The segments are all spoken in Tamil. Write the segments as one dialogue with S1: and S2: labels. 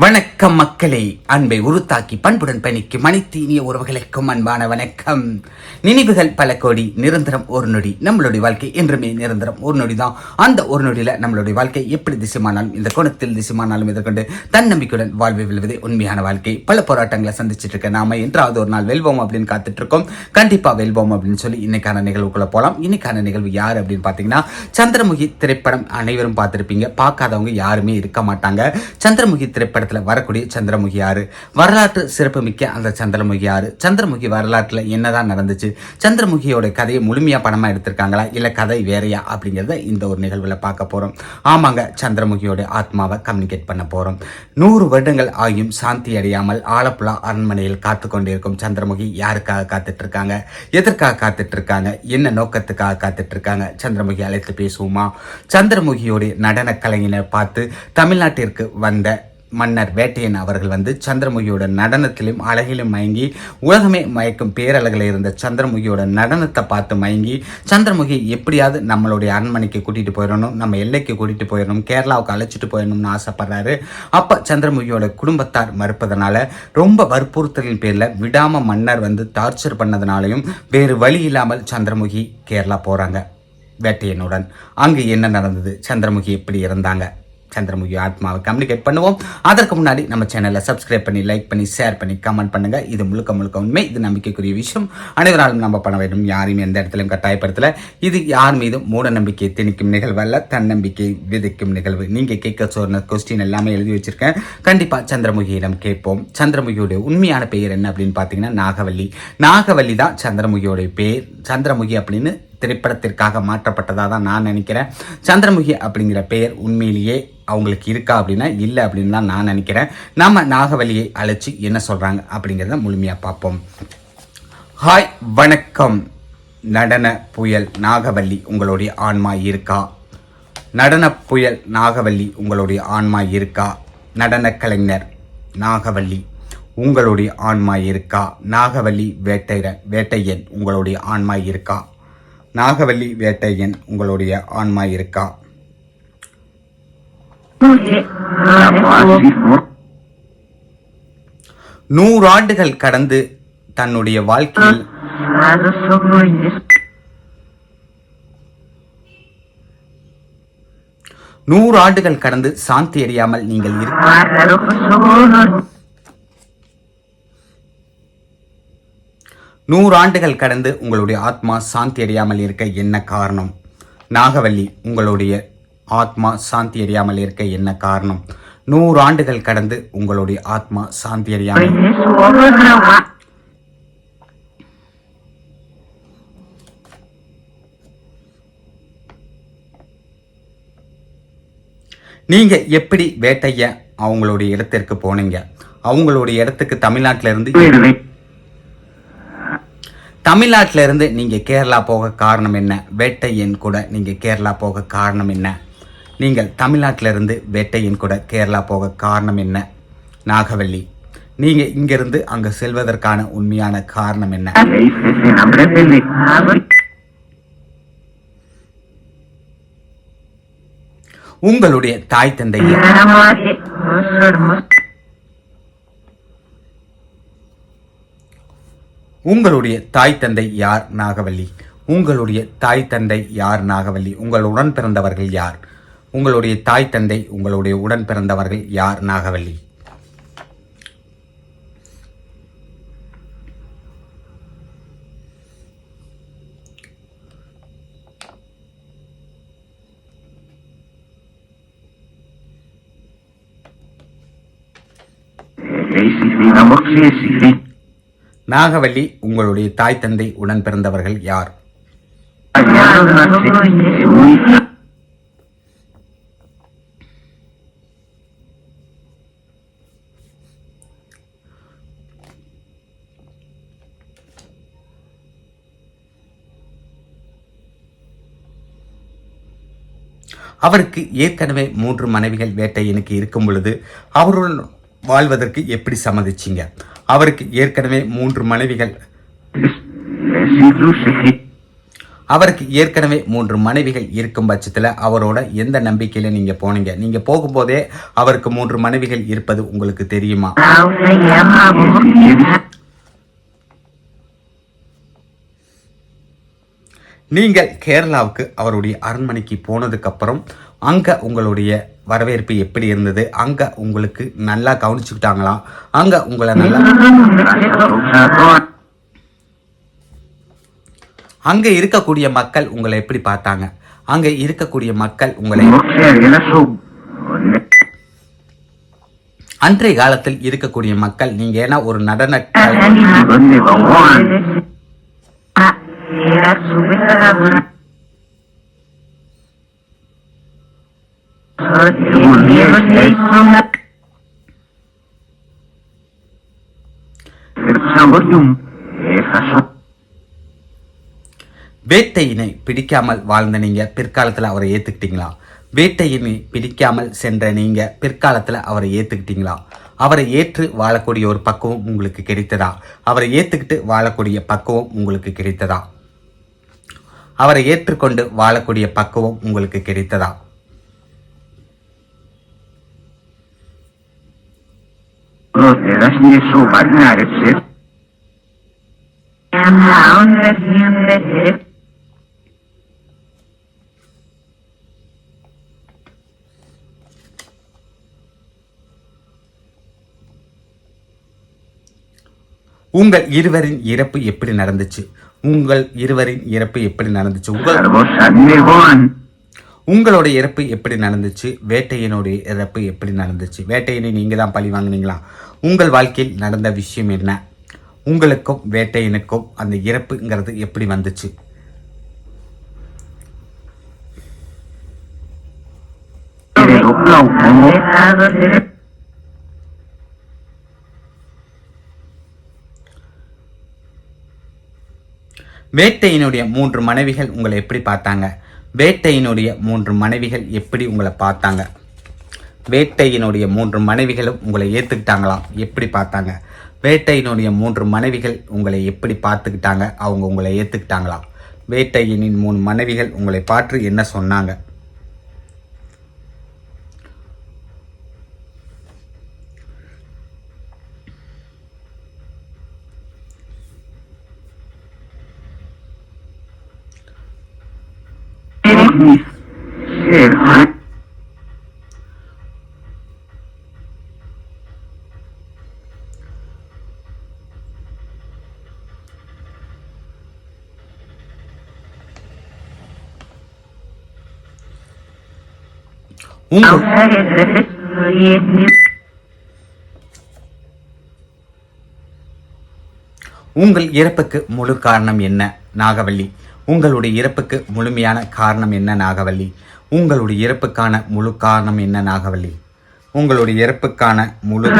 S1: வணக்கம் மக்களை. அன்பை உருத்தாக்கி பண்புடன் பணிக்கு அனைத்து உறவுகளுக்கும் அன்பான வணக்கம். நினைவுகள் பல கோடி நிரந்தரம் ஒரு நொடி. நம்மளுடைய வாழ்க்கை என்றுமே நிரந்தரம் ஒரு நொடி தான் அந்த ஒரு நொடியில நம்மளுடைய வாழ்க்கை எப்படி திசைமானாலும் இந்த கோணத்தில் திசைமானாலும் எதிர்கொண்டு தன்னம்பிக்கையுடன் வாழ்வை வெல்வதே உண்மையான வாழ்க்கை. பல போராட்டங்களை சந்திச்சிட்டு இருக்க நாம என்றாவது ஒரு நாள் வெல்வோம் அப்படின்னு காத்துட்டு இருக்கோம் கண்டிப்பா வெல்வோம் அப்படின்னு சொல்லி இன்னைக்கான நிகழ்வுக்குள்ள போலாம். இன்னைக்கான நிகழ்வு யார் அப்படின்னு பாத்தீங்கன்னா சந்திரமுகி திரைப்படம் அனைவரும் பார்த்திருப்பீங்க. பார்க்காதவங்க யாருமே இருக்க மாட்டாங்க. சந்திரமுகி திரைப்படம் திரைப்படத்துல வரக்கூடிய சந்திரமுகி ஆறு வரலாற்று சிறப்புமிக்க அந்த சந்திரமுகி ஆறு சந்திரமுகி வரலாற்றில் என்னதான் நடந்துச்சு? சந்திரமுகியோட கதையை முழுமையாக பணமாக எடுத்திருக்காங்களா? இல்லை கதை வேறையா? அப்படிங்கிறத இந்த ஒரு நிகழ்வில் பார்க்க போகிறோம் ஆமாங்க சந்திரமுகியோட ஆத்மாவை கம்யூனிகேட் பண்ண போகிறோம் நூறு வருடங்கள் ஆகியும் சாந்தி அடையாமல் ஆலப்புழா அரண்மனையில் காத்து கொண்டிருக்கும் சந்திரமுகி யாருக்காக காத்துட்டு இருக்காங்க எதற்காக காத்துட்டு இருக்காங்க என்ன நோக்கத்துக்காக காத்துட்டு இருக்காங்க சந்திரமுகி அழைத்து பேசுவோமா? சந்திரமுகியோட நடன கலைஞனை பார்த்து தமிழ்நாட்டிற்கு வந்த மன்னர் வேட்டையன் அவர்கள் வந்து சந்திரமுகியோட நடனத்திலும் அழகிலும் மயங்கி உலகமே மயக்கும் பேரழகில் இருந்த சந்திரமுகியோட நடனத்தை பார்த்து மயங்கி சந்திரமுகி எப்படியாவது நம்மளுடைய அரண்மனைக்கு கூட்டிட்டு போயிடணும் நம்ம எல்லைக்கு கூட்டிட்டு போயிடணும் கேரளாவுக்கு அழைச்சிட்டு போயிடணும்னு ஆசைப்படுறாரு. அப்ப சந்திரமுகியோட குடும்பத்தார் மறுப்பதனால ரொம்ப வற்புறுத்தலின் பேர்ல விடாம மன்னர் வந்து டார்ச்சர் பண்ணதுனாலையும் வேறு வழி இல்லாமல் சந்திரமுகி கேரளா போறாங்க வேட்டையனுடன். அங்கு என்ன நடந்தது? சந்திரமுகி எப்படி இருந்தாங்க? சந்திரமுகி ஆத்மாவை கம்யூனிகேட் பண்ணுவோம். அதற்கு முன்னாடி நம்ம சேனலை சப்ஸ்கிரைப் பண்ணி லைக் பண்ணி ஷேர் பண்ணி கமெண்ட் பண்ணுங்க. இது முழுக்க முழுக்க உண்மை இது நம்பிக்கைக்குரிய விஷயம். அனைவராலும் நம்ம பண்ண வேண்டும். யாரையும் எந்த இடத்துலையும் கட்டாயப்படுத்தல. இது யார் மீதும் மூட நம்பிக்கை திணிக்கும் நிகழ்வு அல்ல. தன்னம்பிக்கை விதைக்கும் நிகழ்வு. நீங்க கேட்க சொன்ன கொஸ்டின் எல்லாமே எழுதி வச்சிருக்கேன். கண்டிப்பா சந்திரமுகியிடம் கேட்போம். சந்திரமுகியோட உண்மையான பெயர் என்ன அப்படின்னு பார்த்தீங்கன்னா நாகவல்லி. நாகவல்லி தான் சந்திரமுகியோட பேர் சந்திரமுகி அப்படின்னு திரைப்படத்திற்காக மாற்றப்பட்டதாக தான் நான் நினைக்கிறேன். சந்திரமுகி அப்படிங்கிற பெயர் உண்மையிலேயே அவங்களுக்கு இருக்கா அப்படின்னா இல்லை அப்படின்னு தான் நான் நினைக்கிறேன். நம்ம நாகவல்லியை அழைச்சி என்ன சொல்கிறாங்க அப்படிங்கிறத முழுமையாக பார்ப்போம். ஹாய் வணக்கம். நடன புயல் நாகவல்லி உங்களுடைய ஆன்மா இருக்கா? நடன புயல் நாகவல்லி உங்களுடைய ஆன்மா இருக்கா? நடன கலைஞர் நாகவல்லி உங்களுடைய ஆன்மா இருக்கா? நாகவல்லி வேட்டையர் வேட்டையன் உங்களுடைய ஆன்மா இருக்கா? நாகவல்லி வேட்டையன் உங்களுடைய ஆன்மா இருக்கா? நூறாண்டுகள் கடந்து தன்னுடைய வாழ்க்கையில் நூறு ஆண்டுகள் கடந்து சாந்தி அறியாமல் நீங்கள் இருக்க நூறு ஆண்டுகள் கடந்து உங்களுடைய ஆத்மா சாந்தி அறியாமல் இருக்க என்ன காரணம்? நாகவல்லி உங்களுடைய ஆத்மா சாந்தி அடையாமல் இருக்க என்ன காரணம்? நூறு ஆண்டுகள் கடந்து உங்களுடைய ஆத்மா சாந்தி அடையாமல் நீங்க எப்படி வேட்டைய அவங்களுடைய இடத்திற்கு போனீங்க? அவங்களுடைய இடத்துக்கு தமிழ்நாட்டில இருந்து தமிழ்நாட்டில இருந்து நீங்க கேரளா போக காரணம் என்ன? வேட்டையன் கூட நீங்க கேரளா போக காரணம் என்ன? நீங்கள் தமிழ்நாட்டில இருந்து கூட கேரளா போக காரணம் என்ன? நாகவல்லி நீங்க இங்கிருந்து அங்க செல்வதற்கான உண்மையான காரணம் என்ன? உங்களுடைய தாய் தந்தை உங்களுடைய தாய் தந்தை யார்? நாகவல்லி உங்களுடைய தாய் தந்தை யார்? நாகவல்லி உங்கள் உடன் பிறந்தவர்கள் யார்? உங்களுடைய தாய் தந்தை உங்களுடைய உடன் பிறந்தவர்கள் யார்? நாகவல்லி. நாகவல்லி உங்களுடைய தாய் தந்தை உடன் பிறந்தவர்கள் யார்? அவருக்கு ஏற்கனவே மூன்று மனைவிகள் வேட்டையனுக்கு இருக்கும் பொழுது அவருடன் வாழ்வதற்கு எப்படி சம்மதிச்சீங்க? அவருக்கு ஏற்கனவே மூன்று மனைவிகள் அவருக்கு ஏற்கனவே மூன்று மனைவிகள் இருக்கும் பட்சத்தில் அவரோட எந்த நம்பிக்கையில நீங்க போனீங்க? நீங்க போகும்போதே அவருக்கு மூன்று மனைவிகள் இருப்பது உங்களுக்கு தெரியுமா? நீங்கள் கேரளாவுக்கு அவருடைய அரண்மனைக்கு போனதுக்கு அப்புறம் அங்க உங்களுடைய வரவேற்பு எப்படி இருந்தது? அங்க உங்களுக்கு நல்லா கவனிச்சுக்கிட்டாங்களா? அங்க உங்களை நல்லா அங்க இருக்கக்கூடிய மக்கள் உங்களை எப்படி பார்த்தாங்க? அங்க இருக்கக்கூடிய மக்கள் உங்களை அன்றைய காலத்தில் இருக்கக்கூடிய மக்கள் நீங்க ஏன்னா ஒரு நடன வேட்டையினை பிடிக்காமல் வாழ்ந்த நீங்க பிற்காலத்துல அவரை ஏத்துக்கிட்டீங்களா? வேட்டையினை பிடிக்காமல் சென்ற நீங்க பிற்காலத்துல அவரை ஏத்துக்கிட்டீங்களா? அவரை ஏற்று வாழக்கூடிய ஒரு பக்குவம் உங்களுக்கு கிடைத்ததா? அவரை ஏத்துக்கிட்டு வாழக்கூடிய பக்குவம் உங்களுக்கு கிடைத்ததா? அவரை ஏற்றுக்கொண்டு வாழக்கூடிய பக்குவம் உங்களுக்கு கிடைத்ததா? உங்கள் இருவரின் இறப்பு எப்படி நடந்துச்சு? உங்கள் இருவரின் இறப்பு எப்படி நடந்துச்சு? உங்கள் உங்களோட இறப்பு எப்படி நடந்துச்சு? வேட்டையனுடைய இறப்பு எப்படி நடந்துச்சு? வேட்டையனை நீங்க தான் பழி வாங்குனீங்களா? உங்கள் வாழ்க்கையில் நடந்த விஷயம் என்ன? உங்களுக்கும் வேட்டையனுக்கும் அந்த இறப்புங்கிறது எப்படி வந்துச்சு? வேட்டையினுடைய மூன்று மனைவிகள் உங்களை எப்படி பார்த்தாங்க? வேட்டையினுடைய மூன்று மனைவிகள் எப்படி உங்களை பார்த்தாங்க? வேட்டையினுடைய மூன்று மனைவிகளும் உங்களை ஏற்றுக்கிட்டாங்களாம் எப்படி பார்த்தாங்க? வேட்டையினுடைய மூன்று மனைவிகள் உங்களை எப்படி பார்த்துக்கிட்டாங்க? அவங்க உங்களை ஏற்றுக்கிட்டாங்களாம் வேட்டையினின் மூணு மனைவிகள் உங்களை பார்த்து என்ன சொன்னாங்க? உங்கள் உங்கள் இறப்புக்கு முழு காரணம் என்ன நாகவல்லி? உங்களுடைய இறப்புக்கு முழுமையான காரணம் என்ன நாகவல்லி? உங்களுடைய இறப்புக்கான முழு காரணம் என்ன நாகவல்லி? உங்களுடைய இறப்புக்கான முழு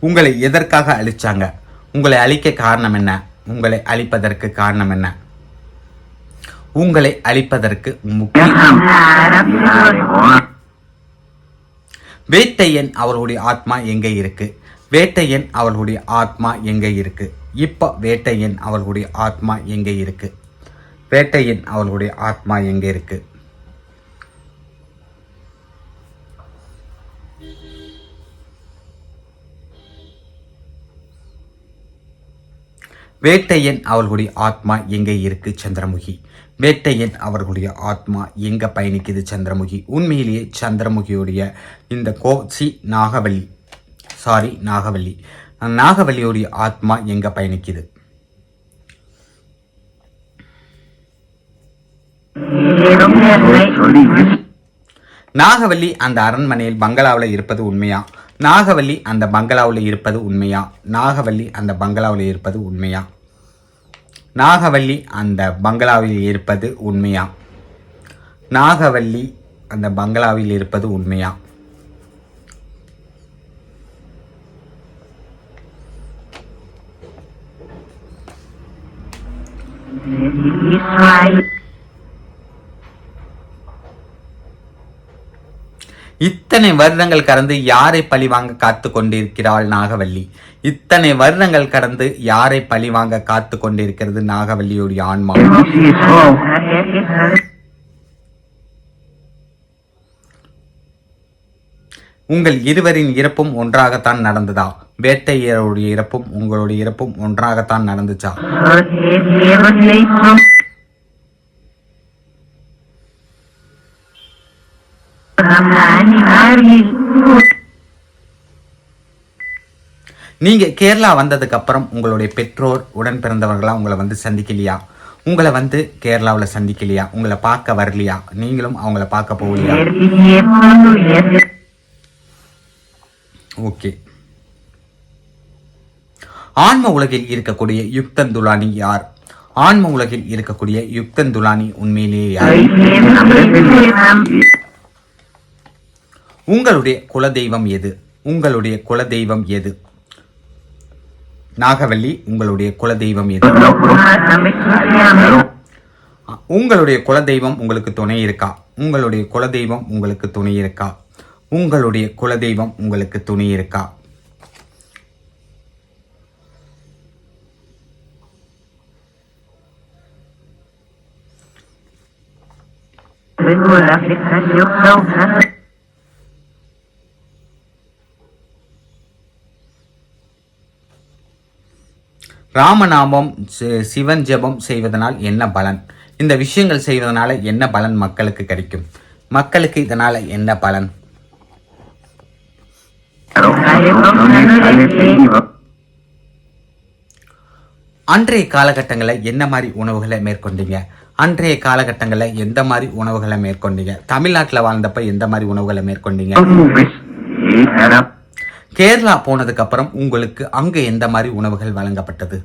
S1: உங்களை எதற்காக அழிச்சாங்க? உங்களை அழிக்க காரணம் என்ன? உங்களை அழிப்பதற்கு காரணம் என்ன? உங்களை அழிப்பதற்கு முக்கிய வேட்டையன் அவர்களுடைய ஆத்மா எங்கே இருக்கு? வேட்டையன் அவர்களுடைய ஆத்மா எங்கே இருக்கு? இப்போ வேட்டையன் அவர்களுடைய ஆத்மா எங்கே இருக்கு? வேட்டையன் அவர்களுடைய ஆத்மா எங்கே இருக்குது வேட்டையன் அவர்களுடைய ஆத்மா எங்கே இருக்கு சந்திரமுகி? வேட்டையன் அவர்களுடைய ஆத்மா எங்க பயணிக்குது சந்திரமுகி? உண்மையிலேயே சந்திரமுகியுடைய இந்த கோச்சி நாகவல்லி சாரி நாகவல்லி நாகவல்லியுடைய ஆத்மா எங்க பயணிக்குது? நாகவல்லி அந்த அரண்மனையில் பங்களாவில் இருப்பது உண்மையா? நாகவல்லி அந்த பங்களாவில் இருப்பது உண்மையா? நாகவல்லி அந்த பங்களாவில் இருப்பது உண்மையா? நாகவல்லி அந்த பங்களாவில் இருப்பது உண்மையா? நாகவல்லி அந்த பங்களாவில் இருப்பது உண்மையா?
S2: Hi.
S1: இத்தனை வருடங்கள் கடந்து யாரை பழிவாங்க காத்து கொண்டிருக்கிறாள் நாகவல்லி? இத்தனை வருடங்கள் கடந்து யாரை பழிவாங்க காத்து கொண்டிருக்கிறது நாகவல்லியுடைய ஆன்மா? உங்கள் இருவரின் இறப்பும் ஒன்றாகத்தான் நடந்ததா? வேட்டையருடைய இறப்பும் உங்களுடைய இறப்பும் ஒன்றாகத்தான் நடந்துச்சா? நீங்க கேரளா வந்ததுக்கு அப்புறம் உங்களுடைய பெற்றோர் உடன் பிறந்தவர்களா உங்களை வந்து சந்திக்கலையா? உங்களை வந்து கேரளாவில் சந்திக்கலையா? உங்களை பார்க்க வரலையா? நீங்களும் அவங்கள பார்க்க போகலையா? ஓகே. ஆன்ம உலகில் இருக்கக்கூடிய யுக்தன் துலானி யார்? ஆன்ம உலகில் இருக்கக்கூடிய யுக்தன் துலானி உண்மையிலேயே யார்? உங்களுடைய குலதெய்வம் எது? உங்களுடைய குலதெய்வம் எது? நாகவல்லி உங்களுடைய குலதெய்வம் எது? உங்களுடைய குலதெய்வம் உங்களுக்கு துணை இருக்கா? உங்களுடைய குலதெய்வம் உங்களுக்கு துணை இருக்கா? உங்களுடைய குலதெய்வம் உங்களுக்கு துணை இருக்கா? ராமநாமம் சிவன் ஜெபம் செய்வதனால் என்ன பலன்? இந்த விஷயங்கள் செய்வதனால என்ன பலன் மக்களுக்கு கிடைக்கும்? மக்களுக்கு இதனால என்ன பலன்? அன்றைய காலகட்டங்களில் என்ன மாதிரி உணவுகளை மேற்கொண்டீங்க? அன்றைய காலகட்டங்களில் எந்த மாதிரி உணவுகளை மேற்கொண்டீங்க? தமிழ்நாட்டில் வாழ்ந்தப்ப எந்த மாதிரி உணவுகளை மேற்கொண்டீங்க? கேரளா போனதுக்கு அப்புறம் உங்களுக்கு அங்க எந்த மாதிரி உணவுகள் வழங்கப்பட்டது?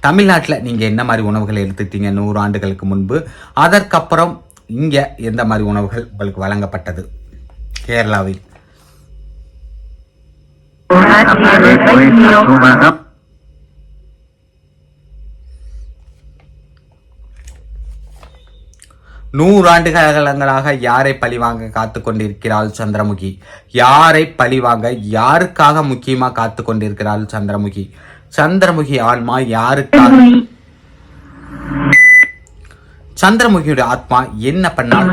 S1: தமிழ்நாட்டில் நீங்க என்ன மாதிரி உணவுகளை எடுத்துட்டீங்க நூறு ஆண்டுகளுக்கு முன்பு? அதற்கப்புறம் இங்க எந்த மாதிரி உணவுகள் உங்களுக்கு வழங்கப்பட்டது? கேரளாவில். நூறாண்டுகளங்களாக யாரை பழிவாங்க காத்து கொண்டிருக்கிறாள் சந்திரமுகி? யாரை பழிவாங்க யாருக்காக முக்கியமா காத்து கொண்டிருக்கிறாள் சந்திரமுகி? சந்திரமுகி ஆன்மா யாருக்காக? சந்திரமுகியோட ஆத்மா என்ன பண்ணால்?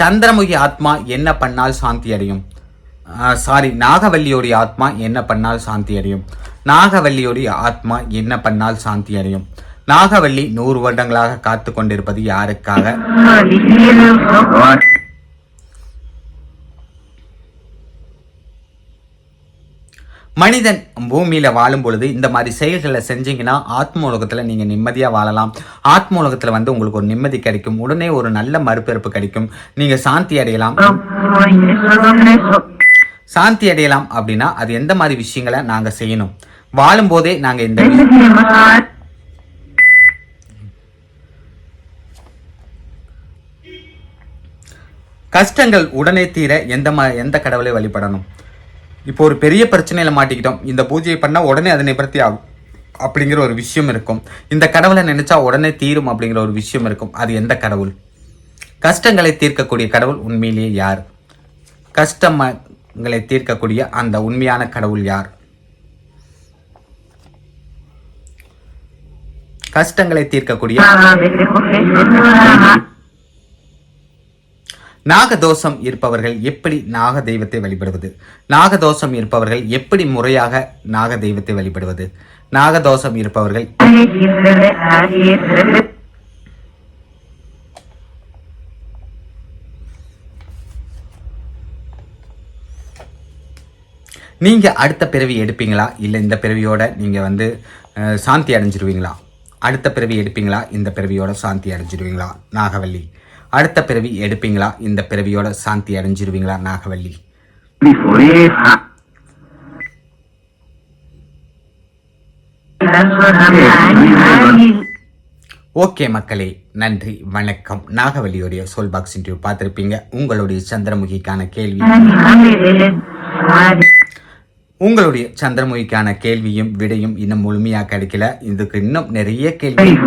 S1: சந்திரமுகி ஆத்மா என்ன பண்ணால் சாந்தி அடையும். சாரி நாகவல்லியோடைய ஆத்மா என்ன பண்ணால் சாந்தி அடையும். நாகவல்லியோடைய ஆத்மா என்ன பண்ணால் சாந்தி அடையும். நாகவல்லி நூறு வருடங்களாக காத்து கொண்டிருப்பது யாருக்காக? மனிதன் பூமியில வாழும் பொழுது இந்த மாதிரி செயல்களை செஞ்சீங்கன்னா ஆத்மூலகத்துல நீங்க நிம்மதியா வாழலாம். ஆத்மூலகத்துல வந்து உங்களுக்கு ஒரு நிம்மதி கிடைக்கும். உடனே ஒரு நல்ல மறுபிறப்பு கிடைக்கும். நீங்க சாந்தி அடையலாம். சாந்தி அடையலாம் அப்படின்னா அது எந்த மாதிரி விஷயங்களை நாங்க செய்யணும்? வாழும்போதே நாங்க இந்த கஷ்டங்கள் உடனே தீர எந்த மா எந்த கடவுளை வழிபடணும் இப்போ ஒரு பெரிய பிரச்சனையில மாட்டிக்கிட்டோம் இந்த பூஜையை பண்ணா உடனே அது நிவர்த்தி ஆகும் அப்படிங்கிற ஒரு விஷயம் இருக்கும் இந்த கடவுளை நினைச்சா உடனே தீரும் அப்படிங்கிற ஒரு விஷயம் இருக்கும் அது எந்த கடவுள் கஷ்டங்களை தீர்க்கக்கூடிய கடவுள் உண்மையிலேயே யார் கஷ்டங்களை தீர்க்கக்கூடிய அந்த உண்மையான கடவுள் யார் கஷ்டங்களை தீர்க்கக்கூடிய நாகதோஷம் இருப்பவர்கள் எப்படி நாக தெய்வத்தை வழிபடுவது? நாகதோஷம் இருப்பவர்கள் எப்படி முறையாக நாக தெய்வத்தை வழிபடுவது? நாகதோஷம் இருப்பவர்கள் நீங்க அடுத்த பிறவி எடுப்பீங்களா? இல்லை இந்த பிறவியோட நீங்க வந்து சாந்தி அடைஞ்சிருவீங்களா? அடுத்த பிறவி எடுப்பீங்களா? இந்த பிறவியோட சாந்தி அடைஞ்சிருவீங்களா? நாகவல்லி. அடுத்த பிறவி எடுப்பீங்களா? இந்த பிறவியோட சாந்தி அடைஞ்சிருவீங்களா நாகவல்லி? ஓகே மக்களே நன்றி வணக்கம். நாகவல்லியுடைய சோல் பாக்ஸ் இன்டர்வியூ பார்த்துருப்பீங்க. உங்களுடைய சந்திரமுகிக்கான கேள்வி. உங்களுடைய சந்திரமுகிக்கான கேள்வியும் விடையும் இன்னும் முழுமையாக கிடைக்கல இதுக்கு இன்னும் நிறைய கேள்வி.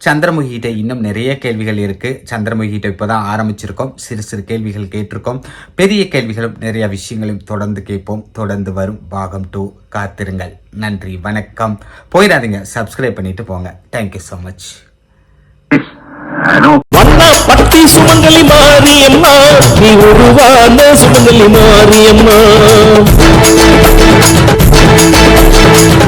S1: சந்திரமுகிகிட்ட இன்னும் நிறைய கேள்விகள் இருக்கு. சந்திரமுகிகிட்ட இப்போதான் ஆரம்பிச்சிருக்கோம். சிறு சிறு கேள்விகள் கேட்டிருக்கோம். பெரிய கேள்விகளும் நிறைய விஷயங்களும் தொடர்ந்து கேட்போம். தொடர்ந்து வரும் பாகம் டூ. காத்திருங்கள். நன்றி. வணக்கம். போயிடாதீங்க. சப்ஸ்கிரைப் பண்ணிட்டு போங்க. தேங்க்யூ ஸோ மச்
S2: பட்டி சுமங்கலி மாரியம்மா. நீ உருவான சுமங்கலி மாரியம்மா.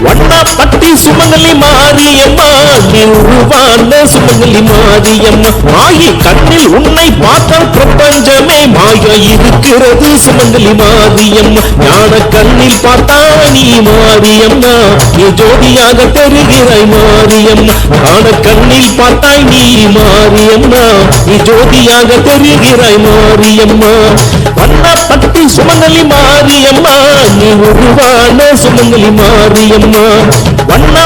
S2: வண்ணா பட்டி சுமங்கலி மாரியம்மா நீ உருவான சுமங்கலி மாரியம்மா. மாயி கண்ணில் உன்னை பார்த்தால் பிரபஞ்சமே மாயா இருக்கிறது சுமங்கலி மாரியம்மா. ஞான கண்ணில் பார்த்தா நீ மாரியம்மா. நீ ஜோதியாக தெரிகிறாய் மாரியம்மா. ஞான கண்ணில் பார்த்தாய் நீ மாரியம்மா. நீ ஜோதியாக தெரிகிறாய் மாரியம்மா. வண்ண பட்டி சுமங்கலி மாரியம்மா நீ உருவான சுமங்கலி மாரியம்மா. வண்ண